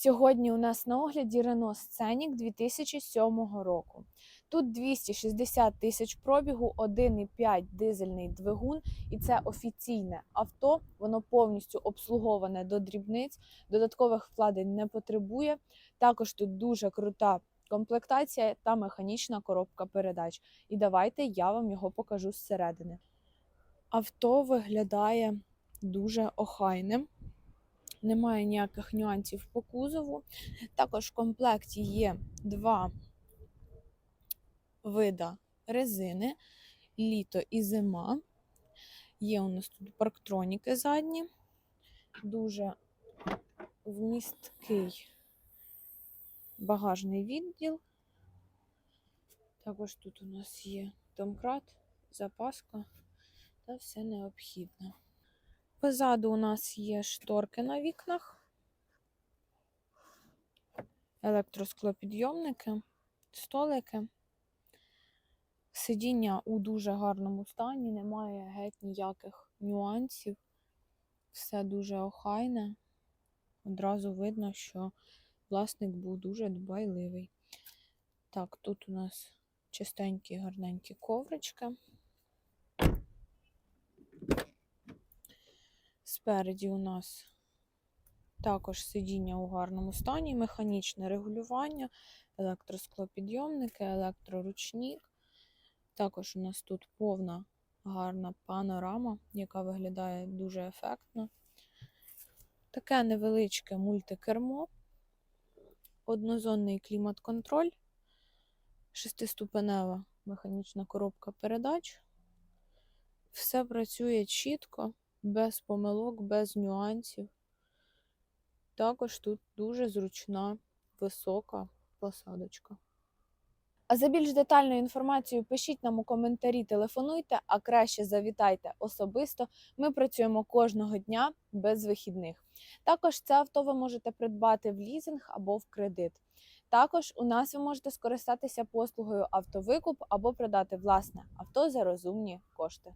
Сьогодні у нас на огляді Renault Scenic 2007 року. Тут 260 тисяч пробігу, 1,5 дизельний двигун, і це офіційне авто. Воно повністю обслуговане до дрібниць, додаткових вкладень не потребує. Також тут дуже крута комплектація та механічна коробка передач. І давайте я вам його покажу зсередини. Авто виглядає дуже охайним немає ніяких нюансів по кузову. Також в комплекті є два вида резини: літо і зима. Є у нас тут парктроніки задні, дуже вмісткий багажний відділ. Також тут у нас є домкрат, запаска та все необхідне. Позаду у нас є шторки на вікнах, електросклопідйомники, столики. Сидіння у дуже гарному стані, немає геть ніяких нюансів. Все дуже охайне. Одразу видно, що власник був дуже дбайливий. Так, тут у нас чистенькі, гарненькі коврички. Спереді у нас також сидіння у гарному стані, механічне регулювання, електросклопідйомники, електроручник. Також у нас тут повна гарна панорама, яка виглядає дуже ефектно. Таке невеличке мультикермо, однозонний клімат-контроль, шестиступенева механічна коробка передач. Все працює чітко без помилок, без нюансів. Також тут дуже зручна висока посадочка. А за більш детальною інформацією пишіть нам у коментарі, телефонуйте, а краще завітайте особисто. Ми працюємо кожного дня без вихідних. Також це авто ви можете придбати в лізинг або в кредит. Також у нас ви можете скористатися послугою автовикуп або продати власне авто за розумні кошти.